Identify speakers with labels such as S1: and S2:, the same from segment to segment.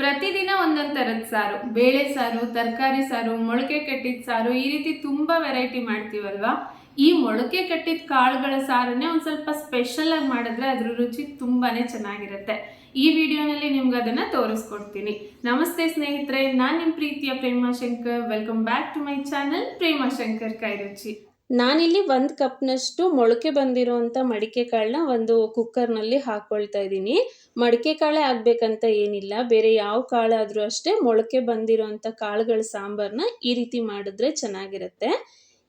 S1: ಪ್ರತಿದಿನ ಒಂದೊಂದು ಥರದ ಸಾರು. ಬೇಳೆ ಸಾರು, ತರಕಾರಿ ಸಾರು, ಮೊಳಕೆ ಕಟ್ಟಿದ ಸಾರು ಈ ರೀತಿ ತುಂಬ ವೆರೈಟಿ ಮಾಡ್ತೀವಲ್ವಾ? ಈ ಮೊಳಕೆ ಕಟ್ಟಿದ ಕಾಳುಗಳ ಸಾರನ್ನೇ ಒಂದು ಸ್ವಲ್ಪ ಸ್ಪೆಷಲ್ ಆಗಿ ಮಾಡಿದ್ರೆ ಅದ್ರ ರುಚಿ ತುಂಬಾನೇ ಚೆನ್ನಾಗಿರುತ್ತೆ. ಈ ವಿಡಿಯೋನಲ್ಲಿ ನಿಮ್ಗೆ ಅದನ್ನ ತೋರಿಸ್ಕೊಡ್ತೀನಿ. ನಮಸ್ತೆ ಸ್ನೇಹಿತರೆ, ನಾನು ನಿಮ್ಮ ಪ್ರೀತಿಯ Premashankar welcome back to my channel Premashankar ಕೈ ರುಚಿ.
S2: ನಾನಿಲ್ಲಿ ಒಂದು ಕಪ್ನಷ್ಟು ಮೊಳಕೆ ಬಂದಿರುವಂಥ ಮಡಿಕೆ ಕಾಳನ್ನ ಒಂದು ಕುಕ್ಕರ್ನಲ್ಲಿ ಹಾಕ್ಕೊಳ್ತಾ ಇದ್ದೀನಿ. ಮಡಿಕೆ ಕಾಳೆ ಆಗಬೇಕಂತ ಏನಿಲ್ಲ. ಬೇರೆ ಯಾವ ಕಾಳಾದರೂ ಅಷ್ಟೇ ಮೊಳಕೆ ಬಂದಿರೋವಂಥ ಕಾಳುಗಳ ಸಾಂಬಾರನ್ನ ಈ ರೀತಿ ಮಾಡಿದ್ರೆ ಚೆನ್ನಾಗಿರುತ್ತೆ.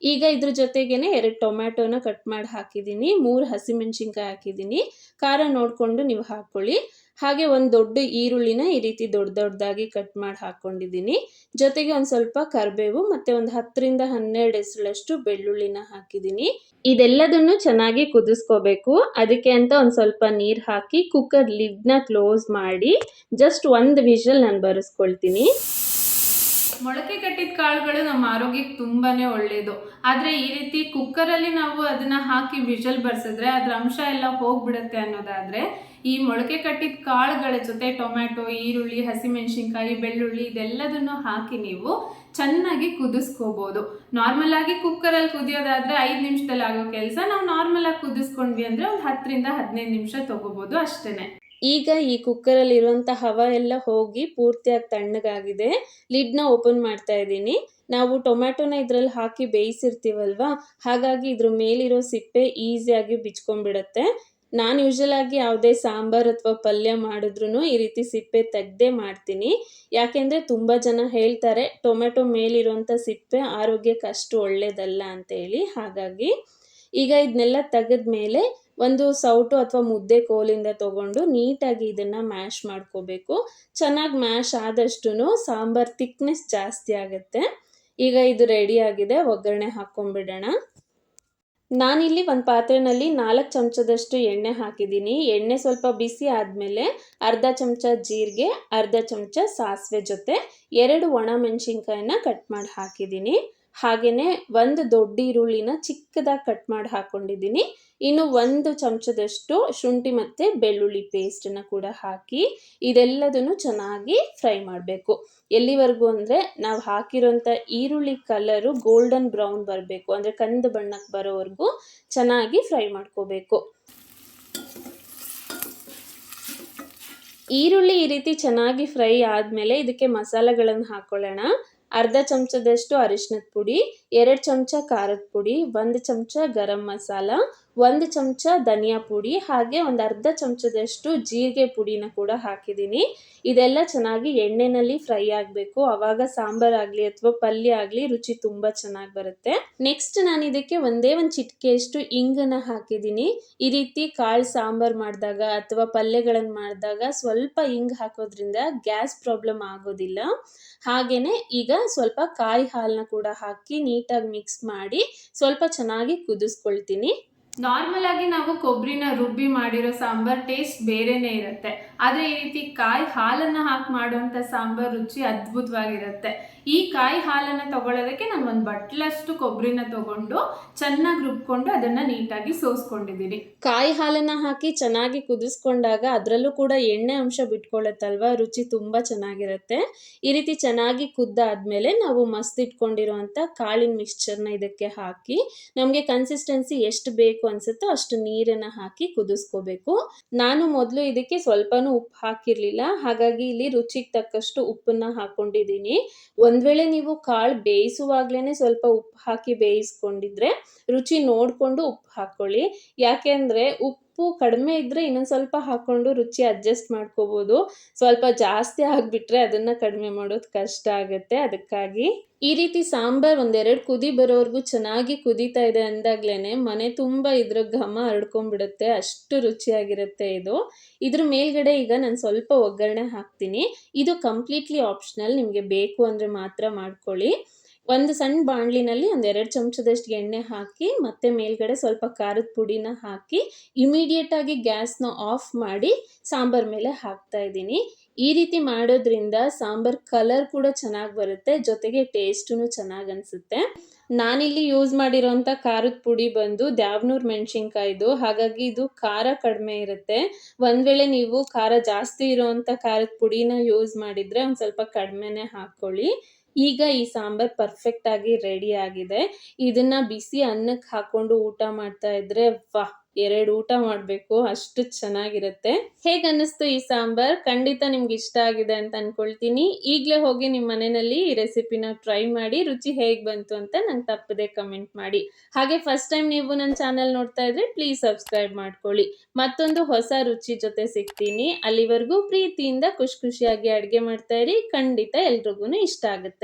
S2: ಈಗ ಇದ್ರ ಜೊತೆಗೇನೆ ಎರಡು ಟೊಮ್ಯಾಟೋನ ಕಟ್ ಮಾಡಿ ಹಾಕಿದ್ದೀನಿ. ಮೂರು ಹಸಿಮೆಣಸಿನ್ಕಾಯಿ ಹಾಕಿದ್ದೀನಿ. ಖಾರ ನೋಡಿಕೊಂಡು ನೀವು ಹಾಕ್ಕೊಳ್ಳಿ ಹಾಗೆ ಒಂದು ದೊಡ್ಡ ಈರುಳ್ಳಿನ ಈ ರೀತಿ ದೊಡ್ಡ ದೊಡ್ಡದಾಗಿ ಕಟ್ ಮಾಡಿ ಹಾಕ್ಕೊಂಡಿದ್ದೀನಿ ಜೊತೆಗೆ ಒಂದು ಸ್ವಲ್ಪ ಕರಿಬೇವು ಮತ್ತು ಒಂದು ಹತ್ತರಿಂದ ಹನ್ನೆರಡು ಎಸಳಷ್ಟು ಬೆಳ್ಳುಳ್ಳಿನ ಹಾಕಿದ್ದೀನಿ. ಇದೆಲ್ಲದನ್ನು ಚೆನ್ನಾಗಿ ಕುದಿಸ್ಕೋಬೇಕು. ಅದಕ್ಕೆ ಅಂತ ಒಂದು ಸ್ವಲ್ಪ ನೀರು ಹಾಕಿ ಕುಕ್ಕರ್ ಲಿಡ್ನ ಕ್ಲೋಸ್ ಮಾಡಿ ಜಸ್ಟ್ ಒಂದು ವಿಷಲ್ ನಾನು ಬರೆಸ್ಕೊಳ್ತೀನಿ.
S1: ಮೊಳಕೆ ಕಟ್ಟಿದ ಕಾಳುಗಳು ನಮ್ಮ ಆರೋಗ್ಯಕ್ಕೆ ತುಂಬಾನೇ ಒಳ್ಳೆಯದು ಆದರೆ ಈ ರೀತಿ ಕುಕ್ಕರಲ್ಲಿ ನಾವು ಅದನ್ನ ಹಾಕಿ ವಿಷಲ್ ಬರ್ಸಿದ್ರೆ ಅದ್ರ ಅಂಶ ಎಲ್ಲ ಹೋಗ್ಬಿಡುತ್ತೆ ಅನ್ನೋದಾದ್ರೆ ಈ ಮೊಳಕೆ ಕಟ್ಟಿದ ಕಾಳುಗಳ ಜೊತೆ ಟೊಮ್ಯಾಟೊ, ಈರುಳ್ಳಿ, ಹಸಿಮೆಣಸಿನ್ಕಾಯಿ, ಬೆಳ್ಳುಳ್ಳಿ ಇದೆಲ್ಲದನ್ನು ಹಾಕಿ ನೀವು ಚೆನ್ನಾಗಿ ಕುದಿಸ್ಕೋಬೋದು. ನಾರ್ಮಲ್ ಆಗಿ ಕುಕ್ಕರಲ್ಲಿ ಕುದಿಯೋದಾದ್ರೆ ಐದು ನಿಮಿಷದಲ್ಲಿ ಆಗೋ ಕೆಲಸ. ನಾವು ನಾರ್ಮಲ್ ಆಗಿ ಕುದಿಸ್ಕೊಂಡ್ವಿ ಅಂದ್ರೆ ಒಂದು ಹತ್ತರಿಂದ ಹದಿನೈದು ನಿಮಿಷ ತಗೋಬಹುದು ಅಷ್ಟೇನೆ.
S2: ಈಗ ಈ ಕುಕ್ಕರಲ್ಲಿ ಇರುವಂಥ ಹವ ಎಲ್ಲ ಹೋಗಿ ಪೂರ್ತಿಯಾಗಿ ತಣ್ಣಗಾಗಿದೆ. ಲಿಡ್ನ ಓಪನ್ ಮಾಡ್ತಾ ಇದ್ದೀನಿ. ನಾವು ಟೊಮ್ಯಾಟೊನ ಇದರಲ್ಲಿ ಹಾಕಿ ಬೇಯಿಸಿರ್ತೀವಲ್ವಾ? ಹಾಗಾಗಿ ಇದ್ರ ಮೇಲಿರೋ ಸಿಪ್ಪೆ ಈಸಿಯಾಗಿ ಬಿಚ್ಕೊಂಡ್ಬಿಡತ್ತೆ. ನಾನು ಆಗಿ ಯಾವುದೇ ಸಾಂಬಾರ್ ಅಥವಾ ಪಲ್ಯ ಮಾಡಿದ್ರು ಈ ರೀತಿ ಸಿಪ್ಪೆ ತೆಗ್ದೇ ಮಾಡ್ತೀನಿ. ಯಾಕೆಂದರೆ ತುಂಬ ಜನ ಹೇಳ್ತಾರೆ ಟೊಮೆಟೊ ಮೇಲಿರುವಂಥ ಸಿಪ್ಪೆ ಆರೋಗ್ಯಕ್ಕೆ ಅಷ್ಟು ಒಳ್ಳೇದಲ್ಲ ಅಂತ ಹೇಳಿ. ಹಾಗಾಗಿ ಈಗ ಇದನ್ನೆಲ್ಲ ತೆಗೆದ ಮೇಲೆ ಒಂದು ಸೌಟು ಅಥವಾ ಮುದ್ದೆ ಕೋಲಿಂದ ತಗೊಂಡು ನೀಟಾಗಿ ಇದನ್ನು ಮ್ಯಾಶ್ ಮಾಡ್ಕೋಬೇಕು. ಚೆನ್ನಾಗಿ ಮ್ಯಾಶ್ ಆದಷ್ಟು ಸಾಂಬಾರ್ ತಿಕ್ನೆಸ್ ಜಾಸ್ತಿ ಆಗುತ್ತೆ. ಈಗ ಇದು ರೆಡಿ ಆಗಿದೆ, ಒಗ್ಗರಣೆ ಹಾಕ್ಕೊಂಬಿಡೋಣ ನಾನಿಲ್ಲಿ ಒಂದು ಪಾತ್ರೆಯಲ್ಲಿ ನಾಲ್ಕು ಚಮಚದಷ್ಟು ಎಣ್ಣೆ ಹಾಕಿದ್ದೀನಿ. ಎಣ್ಣೆ ಸ್ವಲ್ಪ ಬಿಸಿ ಆದಮೇಲೆ ಅರ್ಧ ಚಮಚ ಜೀರಿಗೆ, ಅರ್ಧ ಚಮಚ ಸಾಸಿವೆ ಜೊತೆ ಎರಡು ಒಣ ಮೆಣಸಿನ್ಕಾಯಿನ ಕಟ್ ಮಾಡಿ ಹಾಕಿದ್ದೀನಿ. ಹಾಗೆಯೇ ಒಂದು ದೊಡ್ಡ ಈರುಳ್ಳಿನ ಚಿಕ್ಕದಾಗಿ ಕಟ್ ಮಾಡಿ ಹಾಕ್ಕೊಂಡಿದ್ದೀನಿ ಇನ್ನು ಒಂದು ಚಮಚದಷ್ಟು ಶುಂಠಿ ಮತ್ತು ಬೆಳ್ಳುಳ್ಳಿ ಪೇಸ್ಟನ್ನು ಕೂಡ ಹಾಕಿ ಇದೆಲ್ಲದನ್ನು ಚೆನ್ನಾಗಿ ಫ್ರೈ ಮಾಡಬೇಕು. ಎಲ್ಲಿವರೆಗೂ ಅಂದರೆ ನಾವು ಹಾಕಿರೋಂಥ ಈರುಳ್ಳಿ ಕಲರು ಗೋಲ್ಡನ್ ಬ್ರೌನ್ ಬರಬೇಕು. ಅಂದರೆ ಕಂದು ಬಣ್ಣಕ್ಕೆ ಬರೋವರೆಗೂ ಚೆನ್ನಾಗಿ ಫ್ರೈ ಮಾಡ್ಕೋಬೇಕು. ಈರುಳ್ಳಿ ಈ ರೀತಿ ಚೆನ್ನಾಗಿ ಫ್ರೈ ಆದಮೇಲೆ ಇದಕ್ಕೆ ಮಸಾಲೆಗಳನ್ನು ಹಾಕ್ಕೊಳ್ಳೋಣ ಅರ್ಧ ಚಮಚದಷ್ಟು ಅರಿಶಿನದ ಪುಡಿ, ಎರಡು ಚಮಚ ಖಾರದ ಪುಡಿ, ಒಂದು ಚಮಚ ಗರಂ ಮಸಾಲ, ಒಂದು ಚಮಚ ಧನಿಯಾ ಪುಡಿ, ಹಾಗೆ ಒಂದು ಅರ್ಧ ಚಮಚದಷ್ಟು ಜೀರಿಗೆ ಪುಡಿನ ಕೂಡ ಹಾಕಿದ್ದೀನಿ. ಇದೆಲ್ಲ ಚೆನ್ನಾಗಿ ಎಣ್ಣೆನಲ್ಲಿ ಫ್ರೈ ಆಗಬೇಕು. ಆವಾಗ ಸಾಂಬಾರಾಗಲಿ ಅಥವಾ ಪಲ್ಯ ಆಗಲಿ ರುಚಿ ತುಂಬ ಚೆನ್ನಾಗಿ ಬರುತ್ತೆ. ನೆಕ್ಸ್ಟ್ ನಾನು ಇದಕ್ಕೆ ಒಂದೇ ಒಂದು ಚಿಟಿಕೆಯಷ್ಟು ಇಂಗನ್ನು ಹಾಕಿದ್ದೀನಿ. ಈ ರೀತಿ ಕಾಳು ಸಾಂಬಾರು ಮಾಡಿದಾಗ ಅಥವಾ ಪಲ್ಯಗಳನ್ನು ಮಾಡಿದಾಗ ಸ್ವಲ್ಪ ಇಂಗ್ ಹಾಕೋದ್ರಿಂದ ಗ್ಯಾಸ್ ಪ್ರಾಬ್ಲಮ್ ಆಗೋದಿಲ್ಲ. ಹಾಗೆಯೇ ಈಗ ಸ್ವಲ್ಪ ಕಾಯಿ ಹಾಲನ್ನ ಕೂಡ ಹಾಕಿ ನೀಟಾಗಿ ಮಿಕ್ಸ್ ಮಾಡಿ ಸ್ವಲ್ಪ ಚೆನ್ನಾಗಿ ಕುದಿಸ್ಕೊಳ್ತೀನಿ.
S1: ನಾರ್ಮಲ್ ಆಗಿ ನಾವು ಕೊಬ್ಬರಿನ ರುಬ್ಬಿ ಮಾಡಿರೋ ಸಾಂಬಾರ್ ಟೇಸ್ಟ್ ಬೇರೆನೇ ಇರುತ್ತೆ. ಆದರೆ ಈ ರೀತಿ ಕಾಯಿ ಹಾಲನ್ನು ಹಾಕಿ ಮಾಡುವಂಥ ಸಾಂಬಾರ್ ರುಚಿ ಅದ್ಭುತವಾಗಿರುತ್ತೆ. ಈ ಕಾಯಿ ಹಾಲನ್ನು ತಗೊಳ್ಳೋದಕ್ಕೆ ನಾನು ಒಂದು ಬಟ್ಲಷ್ಟು ಕೊಬ್ಬರಿನ ತಗೊಂಡು ಚೆನ್ನಾಗಿ ರುಬ್ಕೊಂಡು ಅದನ್ನ ನೀಟಾಗಿ ಸೋಸ್ಕೊಂಡಿದ್ದೀನಿ.
S2: ಕಾಯಿ ಹಾಲನ್ನ ಹಾಕಿ ಚೆನ್ನಾಗಿ ಕುದಿಸ್ಕೊಂಡಾಗ ಅದರಲ್ಲೂ ಕೂಡ ಎಣ್ಣೆ ಅಂಶ ಬಿಟ್ಕೊಳ್ಳುತ್ತಲ್ವ? ರುಚಿ ತುಂಬ ಚೆನ್ನಾಗಿರುತ್ತೆ. ಈ ರೀತಿ ಚೆನ್ನಾಗಿ ಕುದ್ದಾದ್ಮೇಲೆ ನಾವು ಮಸ್ತ್ ಇಟ್ಕೊಂಡಿರುವಂತ ಕಾಳಿನ ಮಿಕ್ಸ್ಚರ್ನ ಇದಕ್ಕೆ ಹಾಕಿ, ನಮಗೆ ಕನ್ಸಿಸ್ಟೆನ್ಸಿ ಎಷ್ಟು ಬೇಕು ಅನ್ಸುತ್ತೋ ಅಷ್ಟು ನೀರನ್ನ ಹಾಕಿ ಕುದಿಸ್ಕೋಬೇಕು. ನಾನು ಮೊದಲು ಇದಕ್ಕೆ ಸ್ವಲ್ಪನೂ ಉಪ್ಪು ಹಾಕಿರ್ಲಿಲ್ಲ. ಹಾಗಾಗಿ ಇಲ್ಲಿ ರುಚಿಗೆ ತಕ್ಕಷ್ಟು ಉಪ್ಪನ್ನ ಹಾಕ್ಕೊಂಡಿದ್ದೀನಿ ಒಂದು ವೇಳೆ ನೀವು ಕಾಳು ಬೇಯಿಸುವಾಗಲೇ ಸ್ವಲ್ಪ ಉಪ್ಪು ಹಾಕಿ ಬೇಯಿಸ್ಕೊಂಡಿದ್ರೆ ರುಚಿ ನೋಡಿಕೊಂಡು ಉಪ್ಪು ಹಾಕ್ಕೊಳ್ಳಿ ಯಾಕೆಂದರೆ ಉಪ್ಪು ಕಡಿಮೆ ಇದ್ದರೆ ಇನ್ನೊಂದು ಸ್ವಲ್ಪ ಹಾಕ್ಕೊಂಡು ರುಚಿ ಅಡ್ಜಸ್ಟ್ ಮಾಡ್ಕೋಬೋದು. ಸ್ವಲ್ಪ ಜಾಸ್ತಿ ಆಗಿಬಿಟ್ರೆ ಅದನ್ನು ಕಡಿಮೆ ಮಾಡೋದು ಕಷ್ಟ ಆಗುತ್ತೆ. ಅದಕ್ಕಾಗಿ ಈ ರೀತಿ ಸಾಂಬಾರ್ ಒಂದೆರಡು ಕುದಿ ಬರೋವರೆಗೂ ಚೆನ್ನಾಗಿ ಕುದೀತಾ ಇದೆ ಅಂದಾಗ್ಲೇ ಮನೆ ತುಂಬ ಇದ್ರ ಘಮ ಹರಡ್ಕೊಂಡ್ಬಿಡುತ್ತೆ, ಅಷ್ಟು ರುಚಿಯಾಗಿರುತ್ತೆ ಇದು. ಇದ್ರ ಮೇಲ್ಗಡೆ ಈಗ ನಾನು ಸ್ವಲ್ಪ ಒಗ್ಗರಣೆ ಹಾಕ್ತೀನಿ. ಇದು ಕಂಪ್ಲೀಟ್ಲಿ ಆಪ್ಷನಲ್ ನಿಮಗೆ ಬೇಕು ಅಂದರೆ ಮಾತ್ರ ಮಾಡ್ಕೊಳ್ಳಿ. ಒಂದು ಸಣ್ಣ ಬಾಣಲಿನಲ್ಲಿ ಒಂದು ಎರಡು ಚಮಚದಷ್ಟು ಎಣ್ಣೆ ಹಾಕಿ, ಮತ್ತೆ ಮೇಲ್ಗಡೆ ಸ್ವಲ್ಪ ಖಾರದ ಪುಡಿನ ಹಾಕಿ ಇಮಿಡಿಯೇಟ್ ಆಗಿ ಗ್ಯಾಸ್ನ ಆಫ್ ಮಾಡಿ ಸಾಂಬಾರ್ ಮೇಲೆ ಹಾಕ್ತಾ ಇದ್ದೀನಿ. ಈ ರೀತಿ ಮಾಡೋದ್ರಿಂದ ಸಾಂಬಾರ್ ಕಲರ್ ಕೂಡ ಚೆನ್ನಾಗಿ ಬರುತ್ತೆ, ಜೊತೆಗೆ ಟೇಸ್ಟೂ ಚೆನ್ನಾಗಿ ಅನಿಸುತ್ತೆ. ನಾನಿಲ್ಲಿ ಯೂಸ್ ಮಾಡಿರೋಂಥ ಖಾರದ ಪುಡಿ ಬಂದು ದ್ಯಾವ್ನೂರ್ ಮೆಣಸಿನ್ಕಾಯ್ದು. ಹಾಗಾಗಿ ಇದು ಖಾರ ಕಡಿಮೆ ಇರುತ್ತೆ. ಒಂದು ವೇಳೆ ನೀವು ಖಾರ ಜಾಸ್ತಿ ಇರೋವಂಥ ಖಾರದ ಪುಡಿನ ಯೂಸ್ ಮಾಡಿದರೆ ಒಂದು ಸ್ವಲ್ಪ ಕಡಿಮೆನೆ ಹಾಕ್ಕೊಳ್ಳಿ. ಈಗ ಈ ಸಾಂಬಾರ್ ಪರ್ಫೆಕ್ಟ್ ಆಗಿ ರೆಡಿ ಆಗಿದೆ. ಇದನ್ನ ಬಿಸಿ ಅನ್ನಕ್ಕೆ ಹಾಕೊಂಡು ಊಟ ಮಾಡ್ತಾ ಇದ್ರೆ ವಾಹ್! ಎರಡು ಊಟ ಮಾಡಬೇಕು, ಅಷ್ಟು ಚೆನ್ನಾಗಿರುತ್ತೆ. ಹೇಗೆ ಅನ್ನಿಸ್ತು ಈ ಸಾಂಬಾರ್? ಖಂಡಿತ ನಿಮ್ಗೆ ಇಷ್ಟ ಆಗಿದೆ ಅಂತ ಅನ್ಕೊಳ್ತೀನಿ. ಈಗಲೇ ಹೋಗಿ ನಿಮ್ಮ ಮನೆಯಲ್ಲಿ ಈ ರೆಸಿಪಿನ ಟ್ರೈ ಮಾಡಿ, ರುಚಿ ಹೇಗೆ ಬಂತು ಅಂತ ನಂಗೆ ತಪ್ಪದೆ ಕಮೆಂಟ್ ಮಾಡಿ. ಹಾಗೆ ಫಸ್ಟ್ ಟೈಮ್ ನೀವು ನನ್ನ ಚಾನಲ್ ನೋಡ್ತಾ ಇದ್ರೆ ಪ್ಲೀಸ್ ಸಬ್ಸ್ಕ್ರೈಬ್ ಮಾಡ್ಕೊಳ್ಳಿ. ಮತ್ತೊಂದು ಹೊಸ ರುಚಿ ಜೊತೆ ಸಿಗ್ತೀನಿ. ಅಲ್ಲಿವರೆಗೂ ಪ್ರೀತಿಯಿಂದ ಖುಷಿ ಖುಷಿಯಾಗಿ ಅಡುಗೆ ಮಾಡ್ತಾ ಇರಿ. ಖಂಡಿತ ಎಲ್ರಿಗೂ ಇಷ್ಟ ಆಗುತ್ತೆ.